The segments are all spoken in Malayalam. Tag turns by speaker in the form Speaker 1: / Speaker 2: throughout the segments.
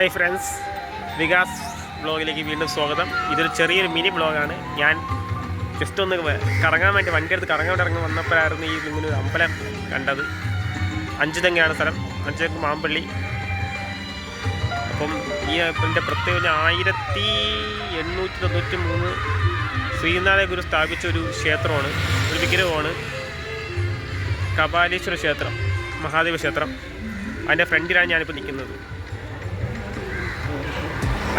Speaker 1: ഹായ് ഫ്രണ്ട്സ് വികാസ് ബ്ലോഗിലേക്ക് വീണ്ടും സ്വാഗതം. ഇതൊരു ചെറിയൊരു മിനി ബ്ലോഗാണ് ഞാൻ ജസ്റ്റ് ഒന്ന് കറങ്ങാൻ വേണ്ടി വണ്ടി എടുത്ത് കറങ്ങാൻ വേണ്ടി ഇറങ്ങി വന്നപ്പോഴായിരുന്നു ഈ ഇങ്ങനെ ഒരു അമ്പലം കണ്ടത്. അഞ്ചുതെങ്ങയാണ് സ്ഥലം? അഞ്ചുതെങ്ങ് മാമ്പള്ളി? അപ്പം ഈ അമ്പലിന്റെ പ്രത്യേക ആയിരത്തി എണ്ണൂറ്റി തൊണ്ണൂറ്റി മൂന്ന് ശ്രീനാഥ ഗുരു സ്ഥാപിച്ച ഒരു ക്ഷേത്രമാണ്. ഒരു വിഗ്രഹമാണ്. കപാലീശ്വര ക്ഷേത്രം മഹാദേവ ക്ഷേത്രം. അതിന്റെ ഫ്രണ്ടിലാണ് ഞാനിപ്പോൾ നിൽക്കുന്നത്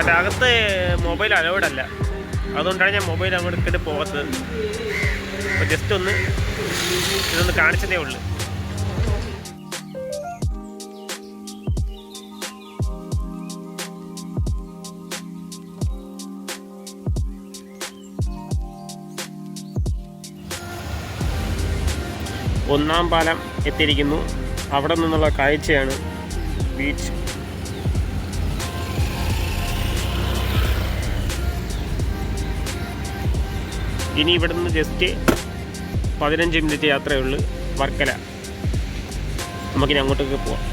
Speaker 1: അതിന്റെ അകത്ത് മൊബൈൽ അലൗഡ് അല്ല. അതുകൊണ്ടാണ് ഞാൻ മൊബൈൽ അങ്ങോട്ട് പോകാത്തത്. അപ്പോൾ ജസ്റ്റ് ഒന്ന് ഇതൊന്ന് കാണിച്ചതേ ഉള്ളൂ. ഒന്നാം പാലം എത്തിയിരിക്കുന്നു. അവിടെ നിന്നുള്ള കാഴ്ചയാണ് ബീച്ച്. ഇനി ഇവിടുന്ന് ജസ്റ്റ് പതിനഞ്ച് മിനിറ്റ് യാത്രയേ ഉള്ളൂ വർക്കല. നമുക്കിനി അങ്ങോട്ടേക്ക് പോവാം.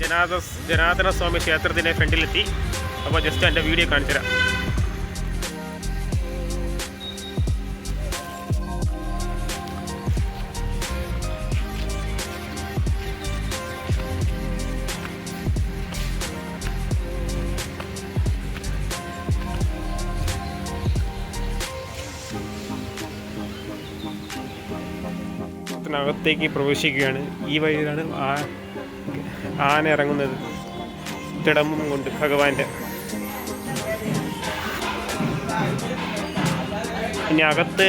Speaker 1: ജനാദ ജനാർദ്ദന സ്വാമി ക്ഷേത്രത്തിന്റെ ഫ്രണ്ടിലെത്തി. അപ്പോൾ ജസ്റ്റ് എന്റെ വീഡിയോ കാണിച്ചു തരാം ത്തിനകത്തേക്ക് പ്രവേശിക്കുകയാണ്. ഈ വഴിയിലാണ് ആന ഇറങ്ങുന്നത്. തിടമ്പും കൊണ്ട് ഭഗവാന്റെ. ഇനി അകത്ത്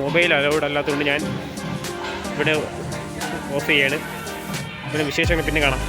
Speaker 1: മൊബൈൽ അലൗഡ് അല്ലാത്തതുകൊണ്ട് ഞാൻ ഇവിടെ ഓഫ് ചെയ്യാണ്. ഇവിടെ വിശേഷങ്ങൾ പിന്നെ കാണാം.